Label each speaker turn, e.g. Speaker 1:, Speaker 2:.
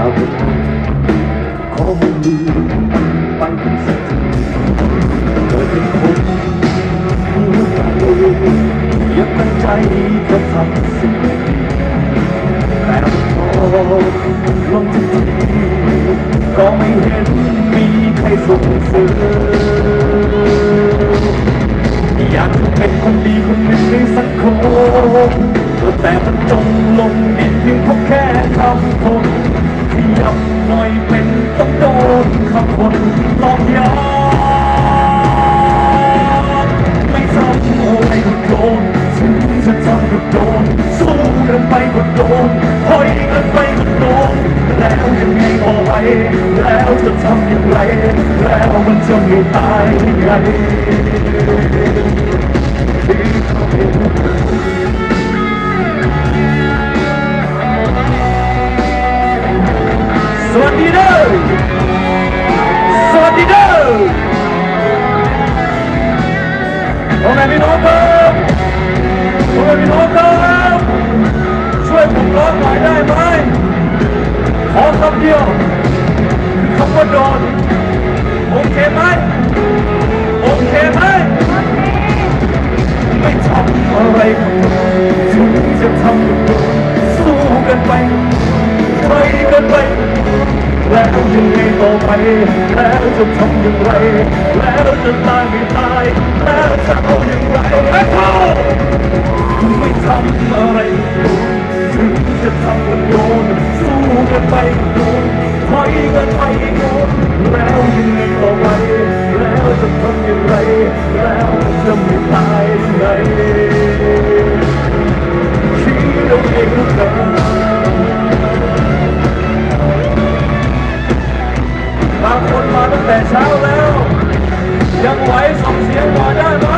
Speaker 1: เราขอให้ลืมไปเป็นสักทีเกิดเป็นคนหัวใจยังตั้งใจจะทำสิ่งดีแต่พอลงทุกทีก็ไม่เห็นมีใครส่งเสริมอยากจะเป็นคนดีคนหนึ่งในสังคมแต่มันจมลงดินเพียงเพราะแค่คำคนขยับ หน่อยเป็นต้องโดนคำคนหลอกยาไม่ทำอะไรก็โดนถึงจะทำก็โดนสู้กันไปก็โดนถอยกันไปก็โดนแล้วยังไงต่อไปแล้วจะทำอย่างไร แล้วมันจะไม่ตายยังไง ดีเด้อสวัสดีเด้อพ่อแม่พี่น้องครับพ่อแม่พี่น้องครับช่วยผมร้องหน่อยได้ไหมขอคำเดียวคือคำว่าโดนโอเคไหมโอเคไหมไม่ทำอะไรก็โดนถึงจะทำก็โดนสู้กันไปใคนที่ต่อไป แล้วจะทำอย่างไร แล้วจะตายไม่ตาย แล้วจะเอาอย่างไรแล้วเขไม่ทำอะไรถึงจะทำกันโยนสู้กันไปโยนถอยกันไปโยนแล้วยังไงต่อไป แล้วจะทำอย่างไร แล้วจะไม่ตายไง 因为从前我的。